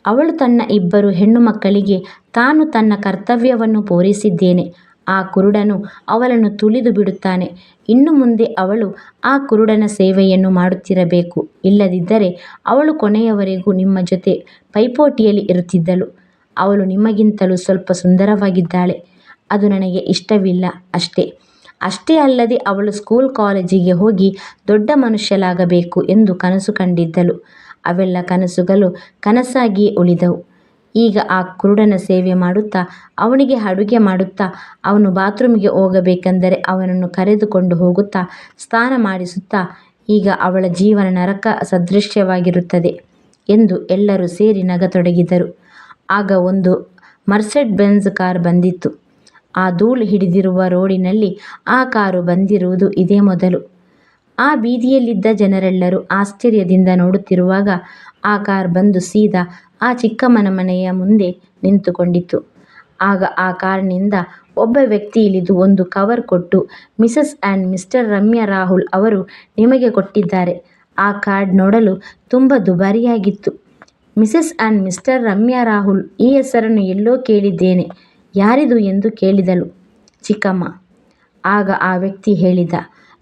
ಅವಳು ತನ್ನ ಇಬ್ಬರು ಹೆಣ್ಣು ಮಕ್ಕಳಿಗೆ ತಾನು ತನ್ನ ಕರ್ತವ್ಯವನ್ನು ಪೂರೈಸಿದ್ದೇನೆ. ಆ ಕುರುಡನು ಅವಳನ್ನು ತುಳಿದು ಬಿಡುತ್ತಾನೆ. ಇನ್ನು ಮುಂದೆ ಅವಳು ಆ ಕುರುಡನ ಸೇವೆಯನ್ನು ಮಾಡುತ್ತಿರಬೇಕು. ಇಲ್ಲದಿದ್ದರೆ ಅವಳು ಕೊನೆಯವರೆಗೂ ನಿಮ್ಮ ಜೊತೆ ಪೈಪೋಟಿಯಲ್ಲಿ ಇರುತ್ತಿದ್ದಳು. ಅವಳು ನಿಮಗಿಂತಲೂ ಸ್ವಲ್ಪ ಸುಂದರವಾಗಿದ್ದಾಳೆ. ಅದು ನನಗೆ ಇಷ್ಟವಿಲ್ಲ ಅಷ್ಟೇ. ಅಷ್ಟೇ ಅಲ್ಲದೆ ಅವಳು ಸ್ಕೂಲ್ ಕಾಲೇಜಿಗೆ ಹೋಗಿ ದೊಡ್ಡ ಮನುಷ್ಯಲಾಗಬೇಕು ಎಂದು ಕನಸು ಕಂಡಿದ್ದಳು. ಅವೆಲ್ಲ ಕನಸುಗಳು ಕನಸಾಗಿಯೇ ಉಳಿದವು. ಈಗ ಆ ಕುರುಡನ ಸೇವೆ ಮಾಡುತ್ತಾ, ಅವನಿಗೆ ಅಡುಗೆ ಮಾಡುತ್ತಾ, ಅವನು ಬಾತ್ರೂಮಿಗೆ ಹೋಗಬೇಕೆಂದರೆ ಅವನನ್ನು ಕರೆದುಕೊಂಡು ಹೋಗುತ್ತಾ, ಸ್ನಾನ ಮಾಡಿಸುತ್ತಾ, ಈಗ ಅವಳ ಜೀವನ ನರಕ ಸದೃಶ್ಯವಾಗಿರುತ್ತದೆ ಎಂದು ಎಲ್ಲರೂ ಸೇರಿ ನಗತೊಡಗಿದರು. ಆಗ ಒಂದು ಮರ್ಸೆಡ್ ಬೆಂಜ್ ಕಾರ್ ಬಂದಿತ್ತು. ಆ ಧೂಳು ಹಿಡಿದಿರುವ ರೋಡಿನಲ್ಲಿ ಆ ಕಾರು ಬಂದಿರುವುದು ಇದೇ ಮೊದಲು. ಆ ಬೀದಿಯಲ್ಲಿದ್ದ ಜನರೆಲ್ಲರೂ ಆಶ್ಚರ್ಯದಿಂದ ನೋಡುತ್ತಿರುವಾಗ ಆ ಕಾರ್ ಬಂದು ಸೀದಾ ಆ ಚಿಕ್ಕಮ್ಮನ ಮನೆಯ ಮುಂದೆ ನಿಂತುಕೊಂಡಿತು ಆಗ ಆ ಕಾರ್ನಿಂದ ಒಬ್ಬ ವ್ಯಕ್ತಿ ಇಳಿದು ಒಂದು ಕವರ್ ಕೊಟ್ಟು, Mrs and Mr Ramya Rahul ಅವರು ನಿಮಗೆ ಕೊಟ್ಟಿದ್ದಾರೆ. ಆ ಕಾರ್ಡ್ ನೋಡಲು ತುಂಬ ದುಬಾರಿಯಾಗಿತ್ತು. Mrs and Mr Ramya Rahul ಈ ಹೆಸರನ್ನು ಎಲ್ಲೋ ಕೇಳಿದ್ದೇನೆ. ಯಾರಿದು ಎಂದು ಕೇಳಿದಳು ಚಿಕ್ಕಮ್ಮ. ಆಗ ಆ ವ್ಯಕ್ತಿ ಹೇಳಿದ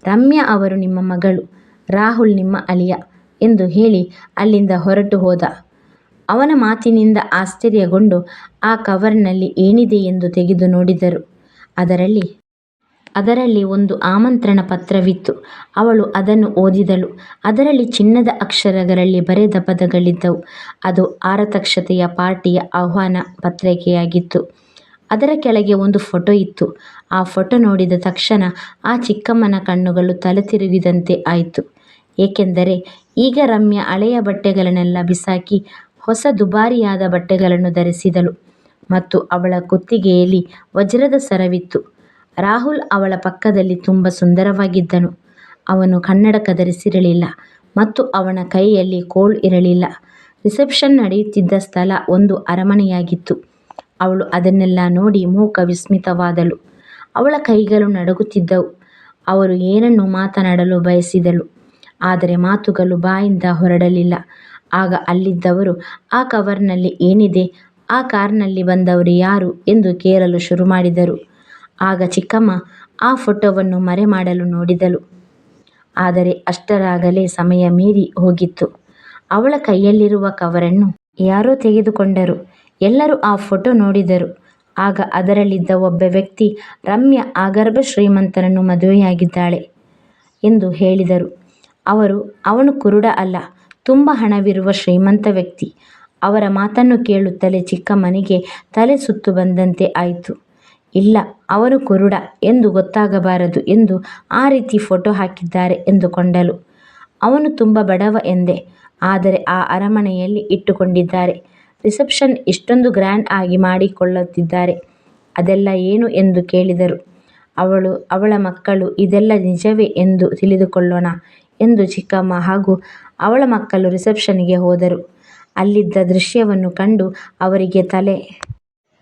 ರಮ್ಯಾ ಅವರು ನಿಮ್ಮ ಮಗಳು, ರಾಹುಲ್ ನಿಮ್ಮ ಅಳಿಯ ಎಂದು ಹೇಳಿ ಅಲ್ಲಿಂದ ಹೊರಟು ಹೋದ. ಅವನ ಮಾತಿನಿಂದ ಆಶ್ಚರ್ಯಗೊಂಡು ಆ ಕವರ್ನಲ್ಲಿ ಏನಿದೆ ಎಂದು ತೆಗೆದು ನೋಡಿದರು. ಅದರಲ್ಲಿ ಅದರಲ್ಲಿ ಒಂದು ಆಮಂತ್ರಣ ಪತ್ರವಿತ್ತು. ಅವಳು ಅದನ್ನು ಓದಿದಳು. ಅದರಲ್ಲಿ ಚಿನ್ನದ ಅಕ್ಷರಗಳಲ್ಲಿ ಬರೆದ ಪದಗಳಿದ್ದವು. ಅದು ಆರತಕ್ಷತೆಯ ಪಾರ್ಟಿಯ ಆಹ್ವಾನ ಪತ್ರಿಕೆಯಾಗಿತ್ತು. ಅದರ ಕೆಳಗೆ ಒಂದು ಫೋಟೋ ಇತ್ತು. ಆ ಫೋಟೋ ನೋಡಿದ ತಕ್ಷಣ ಆ ಚಿಕ್ಕಮ್ಮನ ಕಣ್ಣುಗಳು ತಲೆ ತಿರುಗಿದಂತೆ ಆಯಿತು. ಏಕೆಂದರೆ ಈಗ ರಮ್ಯಾ ಹಳೆಯ ಬಟ್ಟೆಗಳನ್ನೆಲ್ಲ ಬಿಸಾಕಿ ಹೊಸ ದುಬಾರಿಯಾದ ಬಟ್ಟೆಗಳನ್ನು ಧರಿಸಿದಳು ಮತ್ತು ಅವಳ ಕುತ್ತಿಗೆಯಲ್ಲಿ ವಜ್ರದ ಸರವಿತ್ತು. ರಾಹುಲ್ ಅವಳ ಪಕ್ಕದಲ್ಲಿ ತುಂಬ ಸುಂದರವಾಗಿದ್ದನು. ಅವನು ಕನ್ನಡಕ ಧರಿಸಿರಲಿಲ್ಲ ಮತ್ತು ಅವನ ಕೈಯಲ್ಲಿ ಕೋಲ್ ಇರಲಿಲ್ಲ. ರಿಸೆಪ್ಷನ್ ನಡೆಯುತ್ತಿದ್ದ ಸ್ಥಳ ಒಂದು ಅರಮನೆಯಾಗಿತ್ತು. ಅವಳು ಅದನ್ನೆಲ್ಲ ನೋಡಿ ಮೂಕ ವಿಸ್ಮಿತವಾದಳು. ಅವಳ ಕೈಗಳು ನಡುಗುತ್ತಿದ್ದವು. ಅವರು ಏನನ್ನು ಮಾತನಾಡಲು ಬಯಸಿದಳು ಆದರೆ ಮಾತುಗಳು ಬಾಯಿಂದ ಹೊರಡಲಿಲ್ಲ. ಆಗ ಅಲ್ಲಿದ್ದವರು, ಆ ಕವರ್ನಲ್ಲಿ ಏನಿದೆ? ಆ ಕಾರ್ನಲ್ಲಿ ಬಂದವರು ಯಾರು? ಎಂದು ಕೇಳಲು ಶುರು ಮಾಡಿದರು. ಆಗ ಚಿಕ್ಕಮ್ಮ ಆ ಫೋಟೋವನ್ನು ಮರೆ ಮಾಡಲು ನೋಡಿದಳು. ಆದರೆ ಅಷ್ಟರಾಗಲೇ ಸಮಯ ಮೀರಿ ಹೋಗಿತ್ತು. ಅವಳ ಕೈಯಲ್ಲಿರುವ ಕವರನ್ನು ಯಾರೋ ತೆಗೆದುಕೊಂಡರು. ಎಲ್ಲರೂ ಆ ಫೋಟೋ ನೋಡಿದರು. ಆಗ ಅದರಲ್ಲಿದ್ದ ಒಬ್ಬ ವ್ಯಕ್ತಿ ರಮ್ಯ ಆಗರ್ಭ ಶ್ರೀಮಂತನನ್ನು ಮದುವೆಯಾಗಿದ್ದಾಳೆ ಎಂದು ಹೇಳಿದರು. ಅವರು, ಅವನು ಕುರುಡ ಅಲ್ಲ, ತುಂಬ ಹಣವಿರುವ ಶ್ರೀಮಂತ ವ್ಯಕ್ತಿ. ಅವರ ಮಾತನ್ನು ಕೇಳುತ್ತಲೇ ಚಿಕ್ಕ ಚಿಕ್ಕಮ್ಮನಿಗೆ ತಲೆ ಸುತ್ತು ಬಂದಂತೆ ಆಯಿತು. ಇಲ್ಲ, ಅವನು ಕುರುಡ ಎಂದು ಗೊತ್ತಾಗಬಾರದು ಎಂದು ಆ ರೀತಿ ಫೋಟೋ ಹಾಕಿದ್ದಾರೆ ಎಂದುಕೊಂಡಳು. ಅವನು ತುಂಬ ಬಡವ ಎಂದೆ, ಆದರೆ ಆ ಅರಮನೆಯಲ್ಲಿ ಇಟ್ಟುಕೊಂಡಿದ್ದಾರೆ. ರಿಸೆಪ್ಷನ್ ಇಷ್ಟೊಂದು ಗ್ರ್ಯಾಂಡ್ ಆಗಿ ಮಾಡಿಕೊಳ್ಳುತ್ತಿದ್ದಾರೆ. ಅದೆಲ್ಲ ಏನು ಎಂದು ಕೇಳಿದರು. ಅವಳು, ಅವಳ ಮಕ್ಕಳು, ಇದೆಲ್ಲ ನಿಜವೇ ಎಂದು ತಿಳಿದುಕೊಳ್ಳೋಣ ಎಂದು ಚಿಕ್ಕಮ್ಮ ಹಾಗೂ ಅವಳ ಮಕ್ಕಳು ರಿಸೆಪ್ಷನ್ಗೆ ಹೋದರು. ಅಲ್ಲಿದ್ದ ದೃಶ್ಯವನ್ನು ಕಂಡು ಅವರಿಗೆ ತಲೆ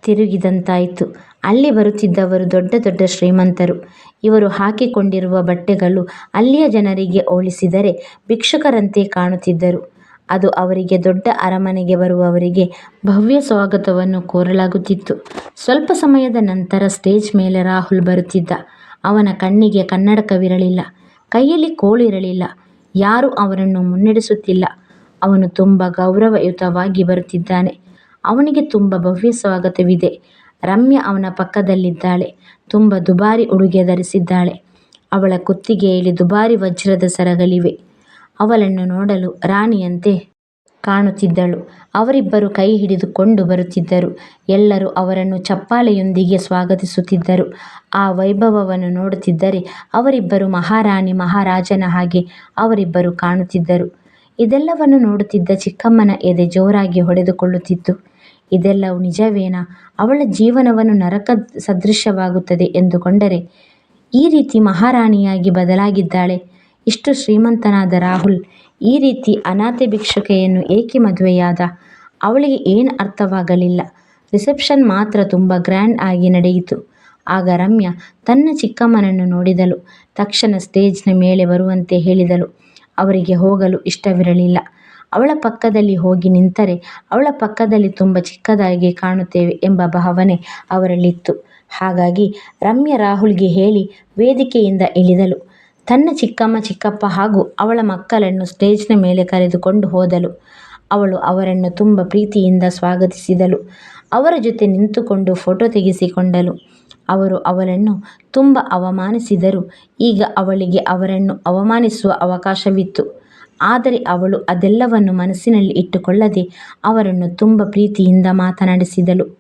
ತಿರುಗಿದಂತಾಯಿತು. ಅಲ್ಲಿ ಬರುತ್ತಿದ್ದವರು ದೊಡ್ಡ ದೊಡ್ಡ ಶ್ರೀಮಂತರು. ಇವರು ಹಾಕಿಕೊಂಡಿರುವ ಬಟ್ಟೆಗಳು ಅಲ್ಲಿಯ ಜನರಿಗೆ ಹೋಲಿಸಿದರೆ ಭಿಕ್ಷುಕರಂತೆ ಕಾಣುತ್ತಿದ್ದರು. ಅದು ಅವರಿಗೆ ದೊಡ್ಡ ಅರಮನೆಗೆ ಬರುವವರಿಗೆ ಭವ್ಯ ಸ್ವಾಗತವನ್ನು ಕೋರಲಾಗುತ್ತಿತ್ತು. ಸ್ವಲ್ಪ ಸಮಯದ ನಂತರ ಸ್ಟೇಜ್ ಮೇಲೆ ರಾಹುಲ್ ಬರುತ್ತಿದ್ದ. ಅವನ ಕಣ್ಣಿಗೆ ಕನ್ನಡಕವಿರಲಿಲ್ಲ, ಕೈಯಲ್ಲಿ ಕೋಳಿರಲಿಲ್ಲ, ಯಾರೂ ಅವರನ್ನು ಮುನ್ನಡೆಸುತ್ತಿಲ್ಲ. ಅವನು ತುಂಬ ಗೌರವಯುತವಾಗಿ ಬರುತ್ತಿದ್ದಾನೆ. ಅವನಿಗೆ ತುಂಬ ಭವ್ಯ ಸ್ವಾಗತವಿದೆ. ರಮ್ಯಾ ಅವನ ಪಕ್ಕದಲ್ಲಿದ್ದಾಳೆ, ತುಂಬ ದುಬಾರಿ ಉಡುಗೆ ಧರಿಸಿದ್ದಾಳೆ. ಅವಳ ಕುತ್ತಿಗೆಯಲ್ಲಿ ದುಬಾರಿ ವಜ್ರದ ಸರಗಳಿವೆ. ಅವಳನ್ನು ನೋಡಲು ರಾಣಿಯಂತೆ ಕಾಣುತ್ತಿದ್ದಳು. ಅವರಿಬ್ಬರು ಕೈ ಹಿಡಿದುಕೊಂಡು ಬರುತ್ತಿದ್ದರು. ಎಲ್ಲರೂ ಅವರನ್ನು ಚಪ್ಪಾಳೆಯೊಂದಿಗೆ ಸ್ವಾಗತಿಸುತ್ತಿದ್ದರು. ಆ ವೈಭವವನ್ನು ನೋಡುತ್ತಿದ್ದರೆ ಅವರಿಬ್ಬರು ಮಹಾರಾಣಿ, ಮಹಾರಾಜನ ಹಾಗೆ ಅವರಿಬ್ಬರು ಕಾಣುತ್ತಿದ್ದರು. ಇದೆಲ್ಲವನ್ನು ನೋಡುತ್ತಿದ್ದ ಚಿಕ್ಕಮ್ಮನ ಎದೆ ಜೋರಾಗಿ ಹೊಡೆದುಕೊಳ್ಳುತ್ತಿತ್ತು. ಇದೆಲ್ಲವೂ ನಿಜವೇನಾ? ಅವಳ ಜೀವನವನ್ನು ನರಕ ಸದೃಶವಾಗುತ್ತದೆ ಎಂದುಕೊಂಡರೆ ಈ ರೀತಿ ಮಹಾರಾಣಿಯಾಗಿ ಬದಲಾಗಿದ್ದಾಳೆ. ಇಷ್ಟು ಶ್ರೀಮಂತನಾದ ರಾಹುಲ್ ಈ ರೀತಿ ಅನಾಥ ಭಿಕ್ಷುಕೆಯನ್ನು ಏಕೆ ಮದುವೆಯಾದ? ಅವಳಿಗೆ ಏನು ಅರ್ಥವಾಗಲಿಲ್ಲ. ರಿಸೆಪ್ಷನ್ ಮಾತ್ರ ತುಂಬ ಗ್ರ್ಯಾಂಡ್ ಆಗಿ ನಡೆಯಿತು. ಆಗ ರಮ್ಯಾ ತನ್ನ ಚಿಕ್ಕಮ್ಮನನ್ನು ನೋಡಿದಳು. ತಕ್ಷಣ ಸ್ಟೇಜ್ನ ಮೇಲೆ ಬರುವಂತೆ ಹೇಳಿದಳು. ಅವರಿಗೆ ಹೋಗಲು ಇಷ್ಟವಿರಲಿಲ್ಲ. ಅವಳ ಪಕ್ಕದಲ್ಲಿ ಹೋಗಿ ನಿಂತರೆ ಅವಳ ಪಕ್ಕದಲ್ಲಿ ತುಂಬ ಚಿಕ್ಕದಾಗಿ ಕಾಣುತ್ತೇವೆ ಎಂಬ ಭಾವನೆ ಅವರಲ್ಲಿತ್ತು. ಹಾಗಾಗಿ ರಮ್ಯಾ ರಾಹುಲ್ಗೆ ಹೇಳಿ ವೇದಿಕೆಯಿಂದ ಇಳಿದಳು. ತನ್ನ ಚಿಕ್ಕಮ್ಮ, ಚಿಕ್ಕಪ್ಪ ಹಾಗೂ ಅವಳ ಮಕ್ಕಳನ್ನು ಸ್ಟೇಜ್ನ ಮೇಲೆ ಕರೆದುಕೊಂಡು ಹೋದಳು. ಅವಳು ಅವರನ್ನು ತುಂಬ ಪ್ರೀತಿಯಿಂದ ಸ್ವಾಗತಿಸಿದಳು. ಅವರ ಜೊತೆ ನಿಂತುಕೊಂಡು ಫೋಟೋ ತೆಗೆಸಿಕೊಂಡಳು. ಅವರು ಅವಳನ್ನು ತುಂಬ ಅವಮಾನಿಸಿದರು. ಈಗ ಅವಳಿಗೆ ಅವರನ್ನು ಅವಮಾನಿಸುವ ಅವಕಾಶವಿತ್ತು. ಆದರೆ ಅವಳು ಅದೆಲ್ಲವನ್ನು ಮನಸ್ಸಿನಲ್ಲಿ ಇಟ್ಟುಕೊಳ್ಳದೆ ಅವರನ್ನು ತುಂಬ ಪ್ರೀತಿಯಿಂದ ಮಾತನಾಡಿಸಿದಳು.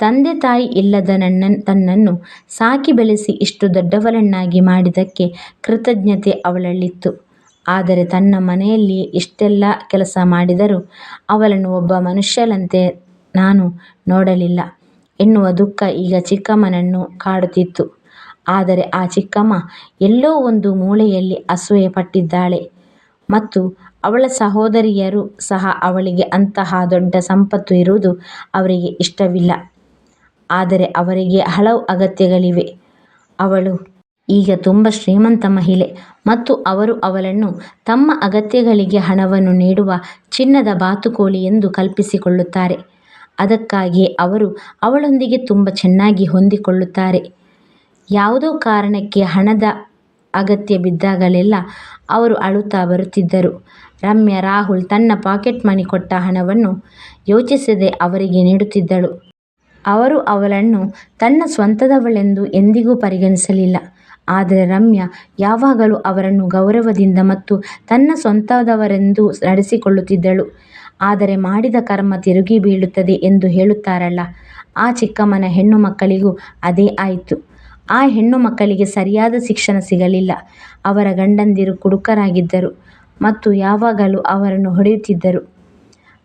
ತಂದೆ ತಾಯಿ ಇಲ್ಲದ ನನ್ನ ತನ್ನನ್ನು ಸಾಕಿ ಬೆಳೆಸಿ ಇಷ್ಟು ದೊಡ್ಡವಳನ್ನಾಗಿ ಮಾಡಿದ್ದಕ್ಕೆ ಕೃತಜ್ಞತೆ ಅವಳಲ್ಲಿತ್ತು. ಆದರೆ ತನ್ನ ಮನೆಯಲ್ಲಿ ಇಷ್ಟೆಲ್ಲ ಕೆಲಸ ಮಾಡಿದರೂ ಅವಳನ್ನು ಒಬ್ಬ ಮನುಷ್ಯಳಂತೆ ನಾನು ನೋಡಲಿಲ್ಲ. ಎನ್ನುವ ದುಃಖ ಈಗ ಚಿಕ್ಕಮ್ಮನನ್ನು ಕಾಡುತ್ತಿತ್ತು. ಆದರೆ ಆ ಚಿಕ್ಕಮ್ಮ ಎಲ್ಲೋ ಒಂದು ಮೂಲೆಯಲ್ಲಿ ಅಸೂಯೆ ಪಟ್ಟಿದ್ದಾಳೆ. ಮತ್ತು ಅವಳ ಸಹೋದರಿಯರು ಸಹ ಅವಳಿಗೆ ಅಂತಹ ದೊಡ್ಡ ಸಂಪತ್ತು ಇರುವುದು ಅವರಿಗೆ ಇಷ್ಟವಿಲ್ಲ. ಆದರೆ ಅವರಿಗೆ ಹಲವು ಅಗತ್ಯಗಳಿವೆ. ಅವಳು ಈಗ ತುಂಬ ಶ್ರೀಮಂತ ಮಹಿಳೆ ಮತ್ತು ಅವರು ಅವಳನ್ನು ತಮ್ಮ ಅಗತ್ಯಗಳಿಗೆ ಹಣವನ್ನು ನೀಡುವ ಚಿನ್ನದ ಬಾತುಕೋಳಿ ಎಂದು ಕಲ್ಪಿಸಿಕೊಳ್ಳುತ್ತಾರೆ. ಅದಕ್ಕಾಗಿಯೇ ಅವರು ಅವಳೊಂದಿಗೆ ತುಂಬ ಚೆನ್ನಾಗಿ ಹೊಂದಿಕೊಳ್ಳುತ್ತಾರೆ. ಯಾವುದೋ ಕಾರಣಕ್ಕೆ ಹಣದ ಅಗತ್ಯ ಬಿದ್ದಾಗಲೆಲ್ಲ ಅವರು ಅಳುತ್ತಾ ಬರುತ್ತಿದ್ದರು. ರಮ್ಯಾ ರಾಹುಲ್ ತನ್ನ ಪಾಕೆಟ್ ಮನಿ ಕೊಟ್ಟ ಹಣವನ್ನು ಯೋಚಿಸದೆ ಅವರಿಗೆ ನೀಡುತ್ತಿದ್ದಳು. ಅವರು ಅವಳನ್ನು ತನ್ನ ಸ್ವಂತದವಳೆಂದು ಎಂದಿಗೂ ಪರಿಗಣಿಸಲಿಲ್ಲ. ಆದರೆ ರಮ್ಯಾ ಯಾವಾಗಲೂ ಅವರನ್ನು ಗೌರವದಿಂದ ಮತ್ತು ತನ್ನ ಸ್ವಂತದವರೆಂದು ನಡೆಸಿಕೊಳ್ಳುತ್ತಿದ್ದಳು. ಆದರೆ ಮಾಡಿದ ಕರ್ಮ ತಿರುಗಿ ಬೀಳುತ್ತದೆ ಎಂದು ಹೇಳುತ್ತಾರಲ್ಲ, ಆ ಚಿಕ್ಕಮ್ಮನ ಹೆಣ್ಣು ಮಕ್ಕಳಿಗೂ ಅದೇ ಆಯಿತು. ಆ ಹೆಣ್ಣು ಮಕ್ಕಳಿಗೆ ಸರಿಯಾದ ಶಿಕ್ಷಣ ಸಿಗಲಿಲ್ಲ. ಅವರ ಗಂಡಂದಿರು ಕುಡುಕರಾಗಿದ್ದರು ಮತ್ತು ಯಾವಾಗಲೂ ಅವರನ್ನು ಹೊಡೆಯುತ್ತಿದ್ದರು.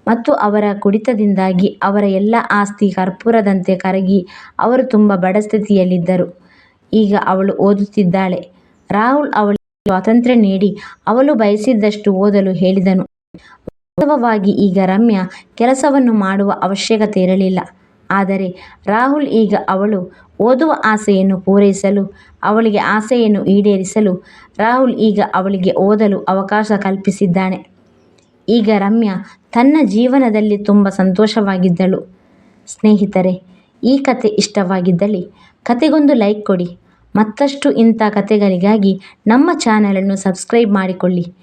ಮತ್ತು ಅವರ ಕುಡಿತದಿಂದಾಗಿ ಅವರ ಎಲ್ಲ ಆಸ್ತಿ ಕರ್ಪೂರದಂತೆ ಕರಗಿ ಅವರು ತುಂಬ ಬಡ ಸ್ಥಿತಿಯಲ್ಲಿದ್ದರು. ಈಗ ಅವಳು ಓದುತ್ತಿದ್ದಾಳೆ. ರಾಹುಲ್ ಅವಳಿಗೆ ಸ್ವಾತಂತ್ರ್ಯ ನೀಡಿ ಅವಳು ಬಯಸಿದ್ದಷ್ಟು ಓದಲು ಹೇಳಿದನು. ವಾಸ್ತವವಾಗಿ ಈಗ ರಮ್ಯಾ ಕೆಲಸವನ್ನು ಮಾಡುವ ಅವಶ್ಯಕತೆ ಇರಲಿಲ್ಲ. ಆದರೆ ರಾಹುಲ್ ಈಗ ಅವಳು ಓದುವ ಆಸೆಯನ್ನು ಪೂರೈಸಲು, ಅವಳಿಗೆ ಆಸೆಯನ್ನು ಈಡೇರಿಸಲು ರಾಹುಲ್ ಈಗ ಅವಳಿಗೆ ಓದಲು ಅವಕಾಶ ಕಲ್ಪಿಸಿದ್ದಾನೆ. ಈಗ ರಮ್ಯಾ ತನ್ನ ಜೀವನದಲ್ಲಿ ತುಂಬ ಸಂತೋಷವಾಗಿದ್ದಳು. ಸ್ನೇಹಿತರೆ, ಈ ಕತೆ ಇಷ್ಟವಾಗಿದ್ದಲ್ಲಿ ಕತೆಗೊಂದು ಲೈಕ್ ಕೊಡಿ. ಮತ್ತಷ್ಟು ಇಂಥ ಕತೆಗಳಿಗಾಗಿ ನಮ್ಮ ಚಾನಲನ್ನು ಸಬ್ಸ್ಕ್ರೈಬ್ ಮಾಡಿಕೊಳ್ಳಿ.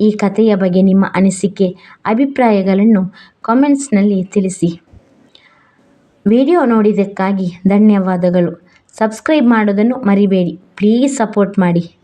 ಈ ಕಥೆಯ ಬಗ್ಗೆ ನಿಮ್ಮ ಅನಿಸಿಕೆ, ಅಭಿಪ್ರಾಯಗಳನ್ನು ಕಾಮೆಂಟ್ಸ್ನಲ್ಲಿ ತಿಳಿಸಿ. ವಿಡಿಯೋ ನೋಡಿದ್ದಕ್ಕಾಗಿ ಧನ್ಯವಾದಗಳು. ಸಬ್ಸ್ಕ್ರೈಬ್ ಮಾಡೋದನ್ನು ಮರಿಬೇಡಿ. ಪ್ಲೀಸ್ ಸಪೋರ್ಟ್ ಮಾಡಿ.